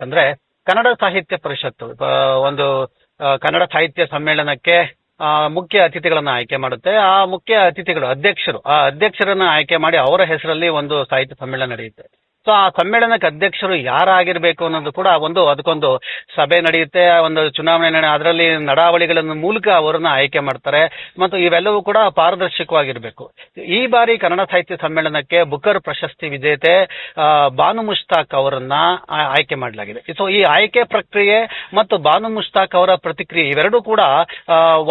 ಅಂತಂದ್ರೆ ಕನ್ನಡ ಸಾಹಿತ್ಯ ಪರಿಷತ್ತು ಒಂದು ಕನ್ನಡ ಸಾಹಿತ್ಯ ಸಮ್ಮೇಳನಕ್ಕೆ ಮುಖ್ಯ ಅತಿಥಿಗಳನ್ನ ಆಯ್ಕೆ ಮಾಡುತ್ತೆ. ಆ ಮುಖ್ಯ ಅತಿಥಿಗಳು, ಅಧ್ಯಕ್ಷರು, ಆ ಅಧ್ಯಕ್ಷರನ್ನ ಆಯ್ಕೆ ಮಾಡಿ ಅವರ ಹೆಸರಲ್ಲಿ ಒಂದು ಸಾಹಿತ್ಯ ಸಮ್ಮೇಳನ ನಡೆಯುತ್ತೆ. ಸೊ ಆ ಸಮ್ಮೇಳನಕ್ಕೆ ಅಧ್ಯಕ್ಷರು ಯಾರಾಗಿರ್ಬೇಕು ಅನ್ನೋದು ಕೂಡ ಒಂದು, ಅದಕ್ಕೊಂದು ಸಭೆ ನಡೆಯುತ್ತೆ. ಒಂದು ಚುನಾವಣೆ ನಡೆ, ಅದರಲ್ಲಿ ನಡಾವಳಿಗಳ ಮೂಲಕ ಅವರನ್ನ ಆಯ್ಕೆ ಮಾಡ್ತಾರೆ. ಮತ್ತು ಇವೆಲ್ಲವೂ ಕೂಡ ಪಾರದರ್ಶಕವಾಗಿರಬೇಕು. ಈ ಬಾರಿ ಕನ್ನಡ ಸಾಹಿತ್ಯ ಸಮ್ಮೇಳನಕ್ಕೆ ಬುಕರ್ ಪ್ರಶಸ್ತಿ ವಿಜೇತೆ ಬಾನು ಮುಷ್ತಾಕ್ ಅವರನ್ನ ಆಯ್ಕೆ ಮಾಡಲಾಗಿದೆ. ಸೊ ಈ ಆಯ್ಕೆ ಪ್ರಕ್ರಿಯೆ ಮತ್ತು ಬಾನು ಮುಷ್ತಾಕ್ ಅವರ ಪ್ರತಿಕ್ರಿಯೆ ಇವೆರಡೂ ಕೂಡ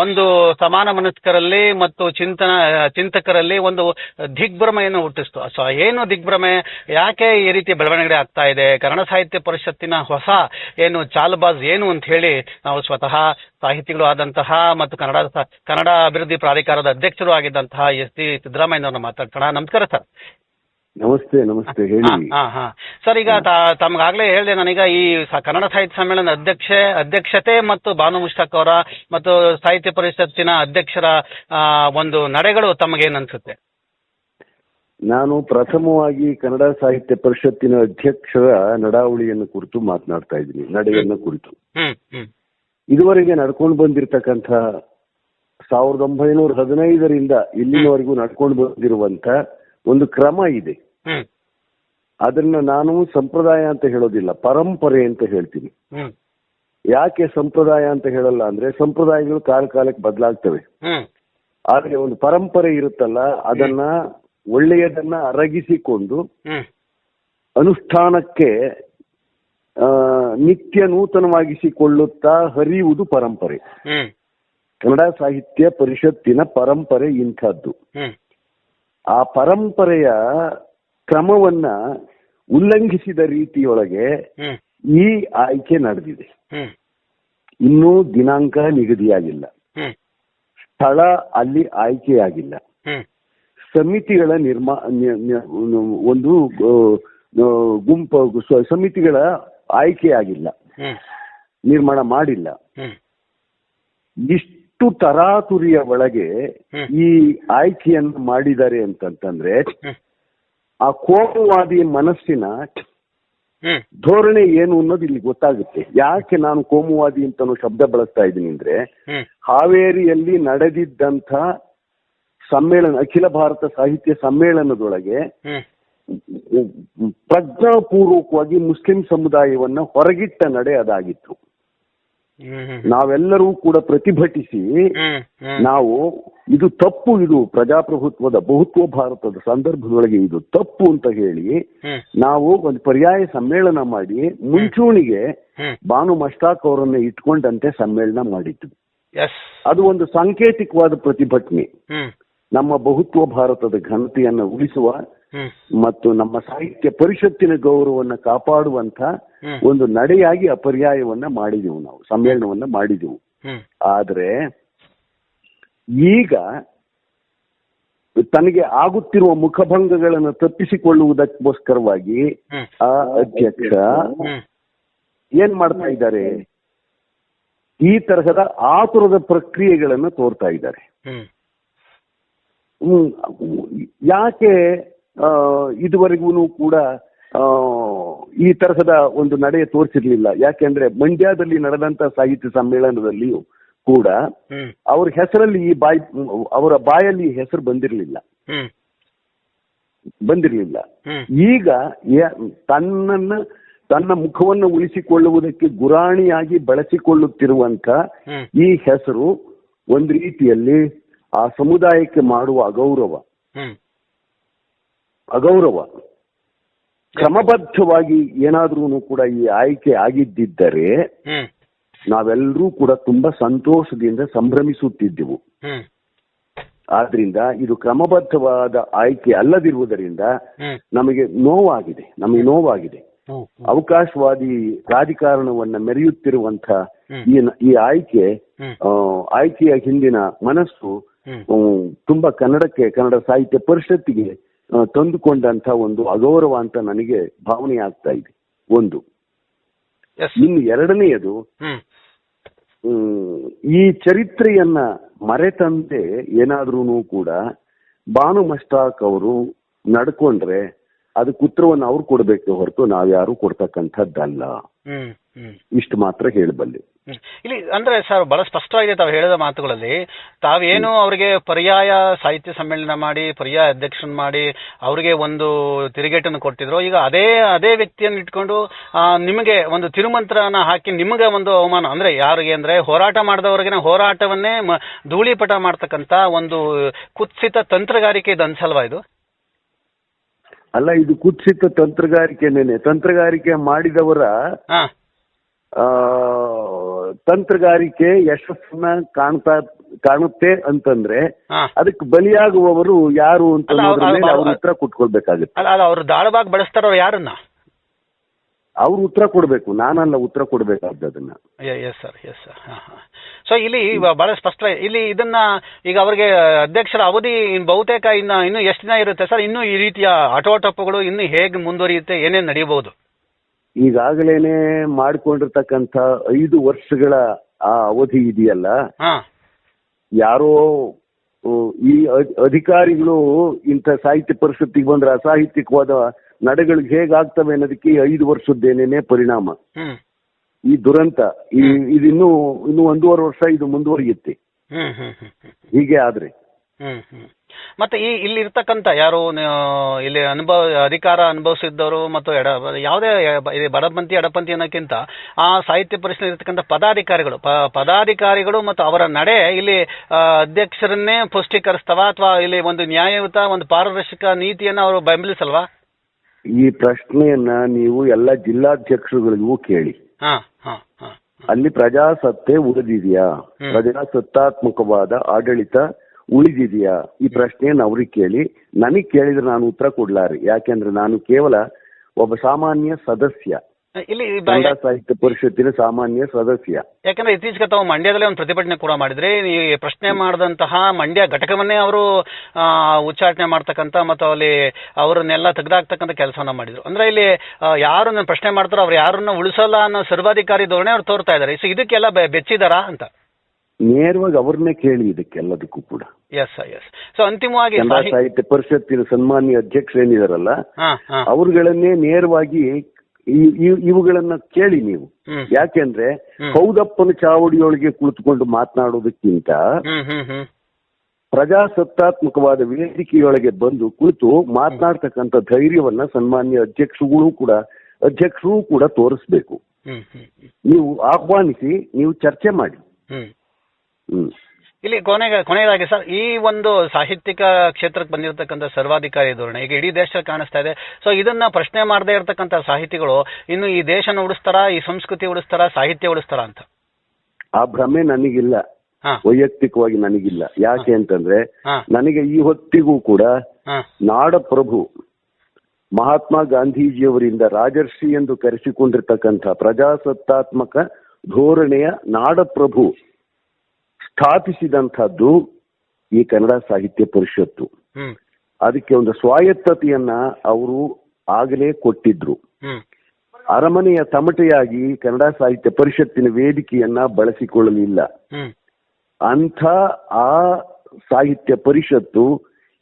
ಒಂದು ಸಮಾನ ಮನಸ್ಕರಲ್ಲಿ ಮತ್ತು ಚಿಂತನ, ಚಿಂತಕರಲ್ಲಿ ಒಂದು ದಿಗ್ಭ್ರಮೆಯನ್ನು ಹುಟ್ಟಿಸ್ತು. ಸೊ ಏನು ದಿಗ್ಭ್ರಮೆ, ಯಾಕೆ ಈ ರೀತಿ ಬೆಳವಣಿಗೆ ಆಗ್ತಾ ಇದೆ. ಕನ್ನಡ ಸಾಹಿತ್ಯ ಪರಿಷತ್ತಿನ ಹೊಸ ಏನು ಚಾಲ್ಬಾಜ್ ಏನು ಅಂತ ಹೇಳಿ ನಾವು ಸ್ವತಃ ಸಾಹಿತಿಗಳು ಆದಂತಹ ಮತ್ತು ಕನ್ನಡ ಕನ್ನಡ ಅಭಿವೃದ್ಧಿ ಪ್ರಾಧಿಕಾರದ ಅಧ್ಯಕ್ಷರು ಆಗಿದ್ದಂತಹ ಎಸ್ ಡಿ ಸಿದ್ದರಾಮಯ್ಯನವ್ರನ್ನ ಮಾತಾಡ್ಸೋಣ. ನಮಸ್ಕಾರ ಸರ್. ನಮಸ್ತೆ ನಮಸ್ತೆ. ಹೇಳಿ. ಹಾ ಹಾ ಸರ್ ಈಗ ತಮ್ಗಾಗ್ಲೇ ಹೇಳಿದೆ ನಾನೀಗ ಈ ಕನ್ನಡ ಸಾಹಿತ್ಯ ಸಮ್ಮೇಳನದ ಅಧ್ಯಕ್ಷೆ ಅಧ್ಯಕ್ಷತೆ ಮತ್ತು ಭಾನು ಮುಷ್ತಾಕ್ ಅವರ ಮತ್ತು ಸಾಹಿತ್ಯ ಪರಿಷತ್ತಿನ ಅಧ್ಯಕ್ಷರ ಒಂದು ನಡೆಗಳು ತಮಗೇನ್ ಅನ್ಸುತ್ತೆ? ನಾನು ಪ್ರಥಮವಾಗಿ ಕನ್ನಡ ಸಾಹಿತ್ಯ ಪರಿಷತ್ತಿನ ಅಧ್ಯಕ್ಷರ ನಡಾವಳಿಯನ್ನು ಕುರಿತು ಮಾತನಾಡ್ತಾ ಇದ್ದೀನಿ ನಡೆಯನ್ನು ಕುರಿತು. ಇದುವರೆಗೆ ನಡ್ಕೊಂಡು ಬಂದಿರತಕ್ಕಂತಹ ಸಾವಿರದ ಒಂಬೈನೂರ ಹದಿನೈದರಿಂದ ಇಲ್ಲಿನವರೆಗೂ ನಡ್ಕೊಂಡು ಬಂದಿರುವಂತ ಒಂದು ಕ್ರಮ ಇದೆ. ಅದನ್ನ ನಾನು ಸಂಪ್ರದಾಯ ಅಂತ ಹೇಳೋದಿಲ್ಲ ಪರಂಪರೆ ಅಂತ ಹೇಳ್ತೀನಿ. ಯಾಕೆ ಸಂಪ್ರದಾಯ ಅಂತ ಹೇಳಲ್ಲ ಅಂದ್ರೆ ಸಂಪ್ರದಾಯಗಳು ಕಾಲಕಾಲಕ್ಕೆ ಬದಲಾಗ್ತವೆ. ಆದ್ರೆ ಒಂದು ಪರಂಪರೆ ಇರುತ್ತಲ್ಲ ಅದನ್ನ ಒಳ್ಳೆಯದನ್ನ ಅರಗಿಸಿಕೊಂಡು ಅನುಷ್ಠಾನಕ್ಕೆ ಆ, ನಿತ್ಯ ನೂತನವಾಗಿಸಿಕೊಳ್ಳುತ್ತಾ ಹರಿಯುವುದು ಪರಂಪರೆ. ಕನ್ನಡ ಸಾಹಿತ್ಯ ಪರಿಷತ್ತಿನ ಪರಂಪರೆ ಇಂಥದ್ದು. ಆ ಪರಂಪರೆಯ ಕ್ರಮವನ್ನ ಉಲ್ಲಂಘಿಸಿದ ರೀತಿಯೊಳಗೆ ಈ ಆಯ್ಕೆ ನಡೆದಿದೆ. ಇನ್ನೂ ದಿನಾಂಕ ನಿಗದಿಯಾಗಿಲ್ಲ. ಸ್ಥಳ ಅಲ್ಲಿ ಆಯ್ಕೆಯಾಗಿಲ್ಲ. ಸಮಿತಿಗಳ ನಿರ್ಮಾ ಒಂದು ಗುಂಪು ಸಮಿತಿಗಳ ಆಯ್ಕೆ ಆಗಿಲ್ಲ. ನಿರ್ಮಾಣ ಮಾಡಿಲ್ಲ. ಇಷ್ಟು ತರಾತುರಿಯ ಒಳಗೆ ಈ ಆಯ್ಕೆಯನ್ನು ಮಾಡಿದ್ದಾರೆ ಅಂತಂತಂದ್ರೆ ಆ ಕೋಮುವಾದಿ ಮನಸ್ಸಿನ ಧೋರಣೆ ಏನು ಅನ್ನೋದು ಇಲ್ಲಿ ಗೊತ್ತಾಗುತ್ತೆ. ಯಾಕೆ ನಾನು ಕೋಮುವಾದಿ ಅಂತ ಶಬ್ದ ಬಳಸ್ತಾ ಇದ್ದೀನಿ ಅಂದ್ರೆ ಹಾವೇರಿಯಲ್ಲಿ ನಡೆದಿದ್ದಂಥ ಸಮ್ಮೇಳನ ಅಖಿಲ ಭಾರತ ಸಾಹಿತ್ಯ ಸಮ್ಮೇಳನದೊಳಗೆ ಪ್ರಜ್ಞಾಪೂರ್ವಕವಾಗಿ ಮುಸ್ಲಿಂ ಸಮುದಾಯವನ್ನ ಹೊರಗಿಟ್ಟ ನಡೆ ಅದಾಗಿತ್ತು. ನಾವೆಲ್ಲರೂ ಕೂಡ ಪ್ರತಿಭಟಿಸಿ ನಾವು ಇದು ತಪ್ಪು ಇದು ಪ್ರಜಾಪ್ರಭುತ್ವದ ಬಹುತ್ವ ಭಾರತದ ಸಂದರ್ಭದೊಳಗೆ ಇದು ತಪ್ಪು ಅಂತ ಹೇಳಿ ನಾವು ಒಂದು ಪರ್ಯಾಯ ಸಮ್ಮೇಳನ ಮಾಡಿ ಮುಂಚೂಣಿಗೆ ಭಾನು ಬಾನು ಮಸ್ತಾಕ್ ಅವರನ್ನ ಇಟ್ಕೊಂಡಂತೆ ಸಮ್ಮೇಳನ ಮಾಡಿದ್ದು. ಅದು ಒಂದು ಸಾಂಕೇತಿಕವಾದ ಪ್ರತಿಭಟನೆ. ನಮ್ಮ ಬಹುತ್ವ ಭಾರತದ ಘನತೆಯನ್ನು ಉಳಿಸುವ ಮತ್ತು ನಮ್ಮ ಸಾಹಿತ್ಯ ಪರಿಷತ್ತಿನ ಗೌರವವನ್ನು ಕಾಪಾಡುವಂತ ಒಂದು ನಡೆಯಾಗಿ ಅಪರ್ಯಾಯವನ್ನ ಪರ್ಯಾಯವನ್ನ ಮಾಡಿದೆವು ನಾವು ಸಮ್ಮೇಳನವನ್ನ ಮಾಡಿದೆವು. ಆದರೆ ಈಗ ತನಗೆ ಆಗುತ್ತಿರುವ ಮುಖಭಂಗಗಳನ್ನು ತಪ್ಪಿಸಿಕೊಳ್ಳುವುದಕ್ಕೋಸ್ಕರವಾಗಿ ಆ ಅಧ್ಯಕ್ಷ ಏನ್ ಮಾಡ್ತಾ ಇದ್ದಾರೆ? ಈ ತರಹದ ಆತುರದ ಪ್ರಕ್ರಿಯೆಗಳನ್ನು ತೋರ್ತಾ ಇದ್ದಾರೆ. ಯಾಕೆ ಆ, ಇದುವರೆಗೂ ಕೂಡ ಈ ತರಹದ ಒಂದು ನಡೆ ತೋರಿಸಿರ್ಲಿಲ್ಲ. ಯಾಕೆಂದ್ರೆ ಮಂಡ್ಯದಲ್ಲಿ ನಡೆದಂತ ಸಾಹಿತ್ಯ ಸಮ್ಮೇಳನದಲ್ಲಿಯೂ ಕೂಡ ಅವ್ರ ಹೆಸರಲ್ಲಿ ಈ ಬಾಯಿ ಅವರ ಬಾಯಲ್ಲಿ ಈ ಹೆಸರು ಬಂದಿರಲಿಲ್ಲ. ಬಂದಿರಲಿಲ್ಲ. ಈಗ ತನ್ನನ್ನ ತನ್ನ ಮುಖವನ್ನು ಉಳಿಸಿಕೊಳ್ಳುವುದಕ್ಕೆ ಗುರಾಣಿಯಾಗಿ ಬಳಸಿಕೊಳ್ಳುತ್ತಿರುವಂತ ಈ ಹೆಸರು ಒಂದು ರೀತಿಯಲ್ಲಿ ಆ ಸಮುದಾಯಕ್ಕೆ ಮಾಡುವ ಅಗೌರವ. ಅಗೌರವ. ಕ್ರಮಬದ್ಧವಾಗಿ ಏನಾದ್ರೂ ಕೂಡ ಈ ಆಯ್ಕೆ ಆಗಿದ್ದಿದ್ದರೆ ನಾವೆಲ್ಲರೂ ಕೂಡ ತುಂಬಾ ಸಂತೋಷದಿಂದ ಸಂಭ್ರಮಿಸುತ್ತಿದ್ದೆವು. ಆದ್ರಿಂದ ಇದು ಕ್ರಮಬದ್ಧವಾದ ಆಯ್ಕೆ ಅಲ್ಲದಿರುವುದರಿಂದ ನಮಗೆ ನೋವಾಗಿದೆ ನಮಗೆ ನೋವಾಗಿದೆ. ಅವಕಾಶವಾದಿ ರಾಜಕಾರಣವನ್ನ ಮೆರೆಯುತ್ತಿರುವಂತ ಈ ಈ ಆಯ್ಕೆ ಆಯ್ಕೆಯ ಹಿಂದಿನ ಮನಸ್ಸು ತುಂಬಾ ಕನ್ನಡಕ್ಕೆ ಕನ್ನಡ ಸಾಹಿತ್ಯ ಪರಿಷತ್ತಿಗೆ ತಂದುಕೊಂಡಂತ ಒಂದು ಅಗೌರವ ಅಂತ ನನಗೆ ಭಾವನೆ ಆಗ್ತಾ ಇದೆ. ಒಂದು. ಇನ್ನು ಎರಡನೆಯದು ಈ ಚರಿತ್ರೆಯನ್ನ ಮರೆತಂತೆ ಏನಾದ್ರೂ ಕೂಡ ಬಾನು ಮಸ್ತಾಕ್ ಅವರು ನಡ್ಕೊಂಡ್ರೆ ಅದಕ್ಕೆ ಉತ್ತರವನ್ನು ಅವ್ರು ಕೊಡ್ಬೇಕು ಹೊರತು ನಾವ್ಯಾರು ಕೊಡ್ತಕ್ಕಂಥದ್ದಲ್ಲ. ಇಷ್ಟು ಮಾತ್ರ ಹೇಳಬಲ್ಲೆ. ಹ್ಮ್. ಇಲ್ಲಿ ಅಂದ್ರೆ ಸರ್ ಬಹಳ ಸ್ಪಷ್ಟವಾಗಿದೆ ತಾವು ಹೇಳಿದ ಮಾತುಗಳಲ್ಲಿ ತಾವೇನು ಅವರಿಗೆ ಪರ್ಯಾಯ ಸಾಹಿತ್ಯ ಸಮ್ಮೇಳನ ಮಾಡಿ ಪರ್ಯಾಯ ಅಧ್ಯಕ್ಷನ್ ಮಾಡಿ ಅವರಿಗೆ ಒಂದು ತಿರುಗೇಟನ್ನು ಕೊಟ್ಟಿದ್ರು ಈಗ ಅದೇ ಅದೇ ವ್ಯಕ್ತಿಯನ್ನು ಇಟ್ಕೊಂಡು ನಿಮಗೆ ಒಂದು ತಿರುಮಂತ್ರನ ಹಾಕಿ ನಿಮಗೆ ಒಂದು ಅವಮಾನ ಅಂದ್ರೆ ಯಾರಿಗೆ ಅಂದ್ರೆ ಹೋರಾಟ ಮಾಡಿದವರಿಗೆ ಹೋರಾಟವನ್ನೇ ಧೂಳಿಪಟ ಮಾಡ್ತಕ್ಕಂತ ಒಂದು ಕುತ್ಸಿತ ತಂತ್ರಗಾರಿಕೆ ಇದು ಅನ್ಸಲ್ವಾ ಇದು? ಅಲ್ಲ ಇದು ಕುತ್ಸಿತ ತಂತ್ರಗಾರಿಕೆನೇನೆ ತಂತ್ರಗಾರಿಕೆ ಮಾಡಿದವರ ಹಾ. ಆ, ತಂತ್ರಗಾರಿಕೆ ಯಶಸ್ಸನ್ನ ಕಾಣ್ತಾ ಕಾಣುತ್ತೆ ಅಂತಂದ್ರೆ ಹಾ. ಅದಕ್ಕೆ ಬಲಿಯಾಗುವವರು ಯಾರು ಅಂತ ಅಲ್ಲ, ಅವ್ರು- ಮೇಲೆ ಅವ್ರು- ಅವ್ರು ಉತ್ತರ ಕೊಟ್ಕೊಳ್ಬೇಕಾಗುತ್ತೆ. ಅಲ್ಲ ಅಲ್ಲ ಅವ್ರು ದಾಳವಾಗಿ ಬಳಸ್ತಾರೋ ಯಾರನ್ನ? ಅವ್ರು ಉತ್ತರ ಕೊಡ್ಬೇಕು. ನಾನಲ್ಲ ಉತ್ತರ ಕೊಡ್ಬೇಕಾದ್ದು ಅದನ್ನ. Yes sir yes sir. So ಇಲ್ಲಿ ಬಹಳ ಸ್ಪಷ್ಟ. ಇಲ್ಲಿ ಇದನ್ನ ಈಗ ಅವರಿಗೆ ಅಧ್ಯಕ್ಷರ ಅವಧಿ ಬಹುತೇಕ ಇನ್ನ ಇನ್ನು ಎಷ್ಟು ದಿನ ಇರುತ್ತೆ ಸರ್? ಇನ್ನು ಈ ರೀತಿಯ ಆಟೋಟಪ್ಪುಗಳು ಇನ್ನು ಹೇಗೆ ಮುಂದುವರಿಯುತ್ತೆ? ಏನೇನು ನಡೆಯಬಹುದು ಈಗಾಗಲೇನೆ ಮಾಡಿಕೊಂಡಿರ್ತಕ್ಕಂಥ ಐದು ವರ್ಷಗಳ ಆ ಅವಧಿ ಇದೆಯಲ್ಲ? ಹಾ. ಯಾರೋ ಈ ಅಧಿಕಾರಿಗಳು ಇಂಥ ಸಾಹಿತ್ಯ ಪರಿಷತ್ತಿಗೆ ಬಂದ್ರೆ ಅಸಾಹಿತ್ಯಿಕವಾದ ನಡೆಗಳಿಗೆ ಹೇಗಾಗ್ತವೆ ಅನ್ನೋದಕ್ಕೆ ಐದು ವರ್ಷದ್ದೇನೇನೆ ಪರಿಣಾಮ. ಹ್ಮ್. ಈ ದುರಂತ ಈ ಇದಿನ್ನೂ ಇನ್ನು ಒಂದೂವರೆ ವರ್ಷ ಇದು ಮುಂದುವರಿಯುತ್ತೆ. ಹ್ಮ್ ಹ್ಮ್ ಹ್ಮ್ ಹ್ಮ್. ಹೀಗೆ ಆದ್ರೆ. ಹ್ಮ್ ಹ್ಮ್. ಮತ್ತೆ ಈ ಇಲ್ಲಿ ಇರ್ತಕ್ಕಂತ ಯಾರು ಇಲ್ಲಿ ಅನುಭವ ಅಧಿಕಾರ ಅನುಭವಿಸಿದ್ದವರು ಮತ್ತು ಎಡ ಯಾವುದೇ ಇದು ಬಡಪಂಥಿ ಎಡಪಂಥಿ ಅನ್ನೋಕ್ಕಿಂತ ಆ ಸಾಹಿತ್ಯ ಪರಿಷತ್ ಇರ್ತಕ್ಕಂಥ ಪದಾಧಿಕಾರಿಗಳು ಪ- ಪದಾಧಿಕಾರಿಗಳು ಮತ್ತು ಅವರ ನಡೆ ಇಲ್ಲಿ ಆ, ಅಧ್ಯಕ್ಷರನ್ನೇ ಪುಷ್ಟೀಕರಿಸ್ತವ ಅಥವಾ ಇಲ್ಲಿ ಒಂದು ನ್ಯಾಯಯುತ ಒಂದು ಪಾರದರ್ಶಕ ನೀತಿಯನ್ನು ಅವರು ಬೆಂಬಲಿಸಲ್ವಾ? ಈ ಪ್ರಶ್ನೆಯನ್ನ ನೀವು ಎಲ್ಲ ಜಿಲ್ಲಾಧ್ಯಕ್ಷರುಗಳಿಗೂ ಕೇಳಿ. ಅಲ್ಲಿ ಪ್ರಜಾಸತ್ತೆ ಉಳಿದಿದೆಯಾ. ಪ್ರಜಾಸತ್ತಾತ್ಮಕವಾದ ಆಡಳಿತ ಉಳಿದಿದೆಯಾ? ಈ ಪ್ರಶ್ನೆಯನ್ನು ಅವ್ರಿಗೆ ಕೇಳಿ. ನನಗೆ ಕೇಳಿದ್ರೆ ನಾನು ಉತ್ತರ ಕೊಡ್ಲಾರೆ. ಯಾಕೆಂದ್ರೆ ನಾನು ಕೇವಲ ಒಬ್ಬ ಸಾಮಾನ್ಯ ಸದಸ್ಯ. ಇಲ್ಲಿ ಬ- ಕನ್ನಡ ಸಾಹಿತ್ಯ ಪರಿಷತ್ತಿನ ಸಾಮಾನ್ಯ ಸದಸ್ಯ. ಯಾಕಂದ್ರೆ ಇತ್ತೀಚೆಗೆ ತಾವು ಮಂಡ್ಯದಲ್ಲೇ ಒಂದು ಪ್ರತಿಭಟನೆ ಕೂಡ ಮಾಡಿದ್ರೆ. ಈ ಪ್ರಶ್ನೆ ಮಾಡಿದಂತಹ ಮಂಡ್ಯ ಘಟಕವನ್ನೇ ಅವರು ಉಚ್ಚಾಟನೆ ಮಾಡ್ತಕ್ಕಂತ ಮತ್ತು ಅಲ್ಲಿ ಅವರನ್ನೆಲ್ಲ ತೆಗೆದಾಕ್ತಕ್ಕಂಥ ಕೆಲಸವನ್ನ ಮಾಡಿದ್ರು. ಅಂದ್ರೆ ಇಲ್ಲಿ ಯಾರು ಯಾರನ್ನ ಪ್ರಶ್ನೆ ಮಾಡ್ತಾರೋ ಅವ್ರು ಯಾರನ್ನ ಉಳಿಸಲ್ಲ ಅನ್ನೋ ಸರ್ವಾಧಿಕಾರಿ ಧೋರಣೆ ಅವ್ರು ತೋರ್ತಾ ಇದ್ದಾರೆ. ಸೊ ಇದಕ್ಕೆಲ್ಲ ಬೆ- ಬೆಚ್ಚಿದಾರಾ ಅಂತ? ನೇರವಾಗಿ ಅವ್ರನ್ನೇ ಕೇಳಿ ಇದಕ್ಕೆಲ್ಲದಕ್ಕೂ ಕೂಡ. ಎಸ್ ಎಸ್ ಸೊ ಅಂತಿಮವಾಗಿ ಕನ್ನಡ ಸಾಹಿ- ಸಾಹಿತ್ಯ ಪರಿಷತ್ತಿನ ಸನ್ಮಾನ್ಯ ಅಧ್ಯಕ್ಷ ಏನಿದಾರಲ್ಲ ಹಾ ಹಾ. ಅವ್ರುಗಳನ್ನೇ ನೇರವಾಗಿ ಇವುಗಳನ್ನ ಕೇಳಿ ನೀವು. ಯಾಕೆಂದ್ರೆ ಕೌದಪ್ಪನ ಚಾವಡಿಯೊಳಗೆ ಕುಳಿತುಕೊಂಡು ಮಾತನಾಡೋದಕ್ಕಿಂತ ಪ್ರಜಾಸತ್ತಾತ್ಮಕವಾದ ವೇದಿಕೆಯೊಳಗೆ ಬಂದು ಕುಳಿತು ಮಾತನಾಡ್ತಕ್ಕಂಥ ಧೈರ್ಯವನ್ನ ಸನ್ಮಾನ್ಯ ಅಧ್ಯಕ್ಷಗಳು ಕೂಡ ಅಧ್ಯಕ್ಷರು ಕೂಡ ತೋರಿಸ್ಬೇಕು. ನೀವು ಆಹ್ವಾನಿಸಿ ನೀವು ಚರ್ಚೆ ಮಾಡಿ. ಹ್ಮ್. ಇಲ್ಲಿ ಕೊನೆಗೆ ಕೊನೆಯದಾಗಿ ಸರ್ ಈ ಒಂದು ಸಾಹಿತ್ಯಿಕ ಕ್ಷೇತ್ರಕ್ಕೆ ಬಂದಿರತಕ್ಕಂಥ ಸರ್ವಾಧಿಕಾರಿ ಧೋರಣೆ ಈಗ ಇಡೀ ದೇಶ ಕಾಣಿಸ್ತಾ ಇದೆ. ಸೊ ಇದನ್ನ ಪ್ರಶ್ನೆ ಮಾಡದೇ ಇರತಕ್ಕಂಥ ಸಾಹಿತಿಗಳು ಇನ್ನು ಈ ದೇಶನ ಉಡಿಸ್ತಾರ ಈ ಸಂಸ್ಕೃತಿ ಉಡಿಸ್ತಾರ ಸಾಹಿತ್ಯ ಉಳಿಸ್ತಾರ ಅಂತ? ಆ ಭ್ರಮೆ ನನಗಿಲ್ಲ. ವೈಯಕ್ತಿಕವಾಗಿ ನನಗಿಲ್ಲ. ಯಾಕೆ ಅಂತಂದ್ರೆ ನನಗೆ ಈ ಹೊತ್ತಿಗೂ ಕೂಡ ನಾಡಪ್ರಭು ಮಹಾತ್ಮ ಗಾಂಧೀಜಿಯವರಿಂದ ರಾಜರ್ಷಿ ಎಂದು ಕರೆಸಿಕೊಂಡಿರ್ತಕ್ಕಂಥ ಪ್ರಜಾಸತ್ತಾತ್ಮಕ ಧೋರಣೆಯ ನಾಡಪ್ರಭು ಸ್ಥಾಪಿಸಿದಂಥದ್ದು ಈ ಕನ್ನಡ ಸಾಹಿತ್ಯ ಪರಿಷತ್ತು. ಅದಕ್ಕೆ ಒಂದು ಸ್ವಾಯತ್ತತೆಯನ್ನ ಅವರು ಆಗಲೇ ಕೊಟ್ಟಿದ್ರು. ಅರಮನೆಯ ತಮಟೆಯಾಗಿ ಕನ್ನಡ ಸಾಹಿತ್ಯ ಪರಿಷತ್ತಿನ ವೇದಿಕೆಯನ್ನ ಬಳಸಿಕೊಳ್ಳಲಿಲ್ಲ. ಅಂಥ ಆ ಸಾಹಿತ್ಯ ಪರಿಷತ್ತು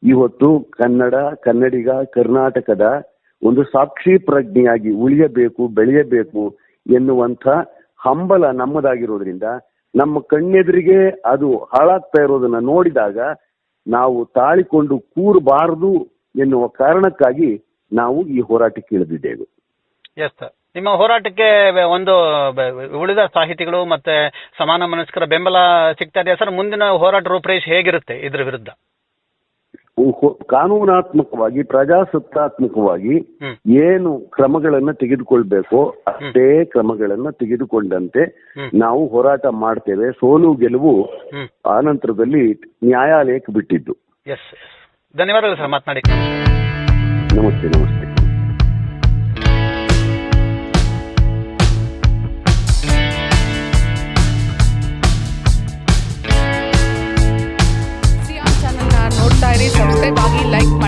ಇವತ್ತು ಕನ್ನಡ ಕನ್ನಡಿಗ ಕರ್ನಾಟಕದ ಒಂದು ಸಾಕ್ಷಿ ಪ್ರಜ್ಞೆಯಾಗಿ ಉಳಿಯಬೇಕು ಬೆಳೆಯಬೇಕು ಎನ್ನುವಂಥ ಹಂಬಲ ನಮ್ಮದಾಗಿರೋದ್ರಿಂದ ನಮ್ಮ ಕಣ್ಣೆದುರಿಗೆ ಅದು ಹಾಳಾಗ್ತಾ ಇರೋದನ್ನ ನೋಡಿದಾಗ ನಾವು ತಾಳಿಕೊಂಡು ಕೂರಬಾರದು ಎನ್ನುವ ಕಾರಣಕ್ಕಾಗಿ ನಾವು ಈ ಹೋರಾಟಕ್ಕೆ ಇಳಿದಿದ್ದೇವೆ. ಎಸ್ ನಿಮ್ಮ ಹೋರಾಟಕ್ಕೆ ಒಂದು ಉಳಿದ ಸಾಹಿತಿಗಳು ಮತ್ತೆ ಸಮಾನ ಮನಸ್ಕರ ಬೆಂಬಲ ಸಿಗ್ತಾ ಇದೆಯಾ? ಸರ್, ಮುಂದಿನ ಹೋರಾಟ ರೂಪರೇಷೆ ಹೇಗಿರುತ್ತೆ ಇದ್ರ ವಿರುದ್ಧ? ಕಾನೂನಾತ್ಮಕವಾಗಿ ಪ್ರಜಾಸತ್ತಾತ್ಮಕವಾಗಿ. ಏನು ಕ್ರಮಗಳನ್ನ ತೆಗೆದುಕೊಳ್ಬೇಕೋ ಅಷ್ಟೇ ಕ್ರಮಗಳನ್ನ ತೆಗೆದುಕೊಂಡಂತೆ ನಾವು ಹೋರಾಟ ಮಾಡ್ತೇವೆ. ಸೋಲು ಗೆಲುವು ಆನಂತರದಲ್ಲಿ ನ್ಯಾಯಾಲಯಕ್ಕೆ ಬಿಟ್ಟಿದ್ದು. ಧನ್ಯವಾದಗಳು ಸರ್ ಮಾತನಾಡಿ. ನಮಸ್ತೆ ನಮಸ್ತೆ.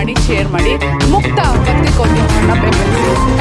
ಮಾಡಿ ಶೇರ್ ಮಾಡಿ ಮುಕ್ತ ಭಕ್ತಿ ಬೆಂಬಲಿಸಿ.